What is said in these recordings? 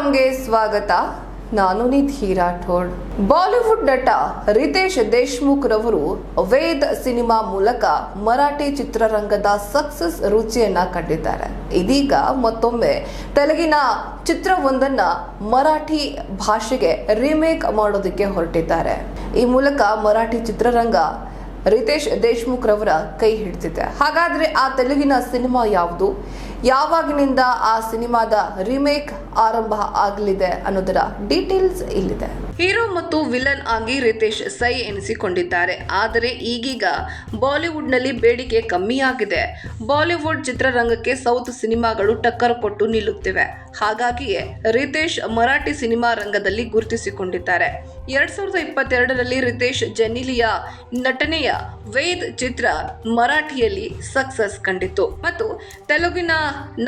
ಸೀತಾರಾಮ್ಗೆ ಸ್ವಾಗತ. ನಾನು ನಿಧಿ ರಾಠೋಡ್. ಬಾಲಿವುಡ್ ನಟ ರಿತೇಶ್ ದೇಶ್ಮುಖ್ ರವರು ವೇದ್ ಸಿನಿಮಾ ಮೂಲಕ ಮರಾಠಿ ಚಿತ್ರರಂಗದ ಸಕ್ಸಸ್ ರುಚಿಯನ್ನ ಕಂಡಿದ್ದಾರೆ. ಇದೀಗ ಮತ್ತೊಮ್ಮೆ ತೆಲುಗಿನ ಚಿತ್ರವೊಂದನ್ನ ಮರಾಠಿ ಭಾಷೆಗೆ ರೀಮೇಕ್ ಮಾಡೋದಕ್ಕೆ ಹೊರಟಿದ್ದಾರೆ. ಈ ಮೂಲಕ ಮರಾಠಿ ಚಿತ್ರರಂಗ ರಿತೇಶ್ ದೇಶ್ಮುಖ್ ರವರ ಕೈ ಹಿಡಿದಿದೆ. ಹಾಗಾದ್ರೆ ಆ ತೆಲುಗಿನ ಸಿನಿಮಾ ಯಾವುದು? ಯಾವಾಗಿನಿಂದ ಆ ಸಿನಿಮಾದ ರಿಮೇಕ್ ಆರಂಭ ಆಗಲಿದೆ ಅನ್ನೋದರ ಡೀಟೇಲ್ಸ್ ಇಲ್ಲಿದೆ. ಹೀರೋ ಮತ್ತು ವಿಲನ್ ಆಗಿ ರಿತೇಶ್ ಸೈ ಎನಿಸಿಕೊಂಡಿದ್ದಾರೆ. ಆದರೆ ಈಗೀಗ ಬಾಲಿವುಡ್ನಲ್ಲಿ ಬೇಡಿಕೆ ಕಮ್ಮಿಯಾಗಿದೆ. ಬಾಲಿವುಡ್ ಚಿತ್ರರಂಗಕ್ಕೆ ಸೌತ್ ಸಿನಿಮಾಗಳು ಟಕ್ಕರ್ ಕೊಟ್ಟು ನಿಲ್ಲುತ್ತಿವೆ. ಹಾಗಾಗಿಯೇ ರಿತೇಶ್ ಮರಾಠಿ ಸಿನಿಮಾ ರಂಗದಲ್ಲಿ ಗುರುತಿಸಿಕೊಂಡಿದ್ದಾರೆ. ಎರಡ್ ಸಾವಿರದ ಇಪ್ಪತ್ತೆರಡರಲ್ಲಿ ರಿತೇಶ್ ಜನಿಲಿಯಾ ನಟನೆಯ ವೇದ್ ಚಿತ್ರ ಮರಾಠಿಯಲ್ಲಿ ಸಕ್ಸಸ್ ಕಂಡಿತು ಮತ್ತು ತೆಲುಗಿನ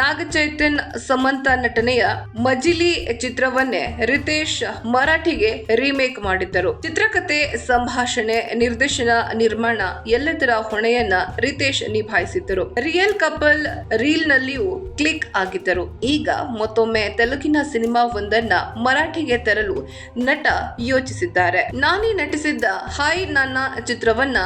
ನಾಗಚೈತನ್ ಸಮಂತ ನಟನೆಯ ಮಜಿಲಿ ಚಿತ್ರವನ್ನೇ ರಿತೇಶ್ ಮರಾಠಿಗೆ ರೀಮೇಕ್ ಮಾಡಿದ್ದರು. ಚಿತ್ರಕಥೆ ಸಂಭಾಷಣೆ, ನಿರ್ದೇಶನ, ನಿರ್ಮಾಣ ಎಲ್ಲದರ ಹೊಣೆಯನ್ನ ರಿತೇಶ್ ನಿಭಾಯಿಸಿದ್ದರು. ರಿಯಲ್ ಕಪಲ್ ರೀಲ್ ನಲ್ಲಿಯೂ ಕ್ಲಿಕ್ ಆಗಿದ್ದರು. ಈಗ ಮತ್ತೊಮ್ಮೆ ತೆಲುಗಿನ ಸಿನಿಮಾ ಒಂದನ್ನ ಮರಾಠಿಗೆ ತರಲು ನಟ ಯೋಚಿಸಿದ್ದಾರೆ. ನಾನಿ ನಟಿಸಿದ್ದ ಹಾಯ್ ನನ್ನ ಚಿತ್ರವನ್ನ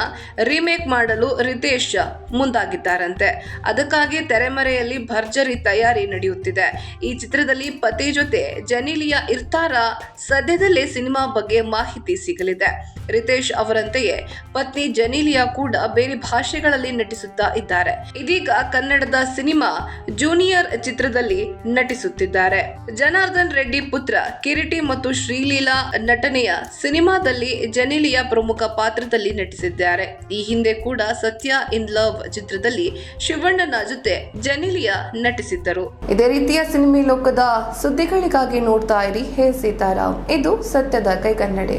ರೀಮೇಕ್ ಮಾಡಲು ರಿತೇಶ್ ಮುಂದಾಗಿದ್ದಾರಂತೆ. ಅದಕ್ಕಾಗಿ ತೆರೆಮರೆಯಲ್ಲಿ ಭರ್ಜರಿ ತಯಾರಿ ನಡೆಯುತ್ತಿದೆ. ಈ ಚಿತ್ರದಲ್ಲಿ ಪತಿ ಜೊತೆ ಜನಿಲಿಯಾ ಇರ್ತಾರ. ಸದ್ಯದಲ್ಲೇ ಸಿನಿಮಾ ಬಗ್ಗೆ ಮಾಹಿತಿ ಸಿಗಲಿದೆ. ರಿತೇಶ್ ಅವರಂತೆಯೇ ಪತ್ನಿ ಜನೀಲಿಯಾ ಕೂಡ ಬೇರೆ ಭಾಷೆಗಳಲ್ಲಿ ನಟಿಸುತ್ತಾ ಇದ್ದಾರೆ. ಇದೀಗ ಕನ್ನಡದ ಸಿನಿಮಾ ಜೂನಿಯರ್ ಚಿತ್ರದಲ್ಲಿ ನಟಿಸುತ್ತಿದ್ದಾರೆ. ಜನಾರ್ದನ್ ರೆಡ್ಡಿ ಪುತ್ರ ಕಿರೀಟಿ ಮತ್ತು ಶ್ರೀಲೀಲಾ ನಟನೆಯ ಸಿನಿಮಾದಲ್ಲಿ ಜನಿಲಿಯಾ ಪ್ರಮುಖ ಪಾತ್ರದಲ್ಲಿ ನಟಿಸಿದ್ದಾರೆ. ಈ ಹಿಂದೆ ಕೂಡ ಸತ್ಯ ಇನ್ ಲವ್ ಚಿತ್ರದಲ್ಲಿ ಶಿವಣ್ಣನ ಜೊತೆ ಜನಿಲಿಯಾ ನಟಿಸಿದ್ದರು. ಇದೇ ರೀತಿಯ ಸಿನಿಮಾ ಲೋಕದ ಸುದ್ದಿಗಳಿಗಾಗಿ ನೋಡ್ತಾ ಇರಿ ಹೇ ಸೀತಾರಾಮ್. ಇದು ಸತ್ಯದ ಕೈಗನ್ನಡಿ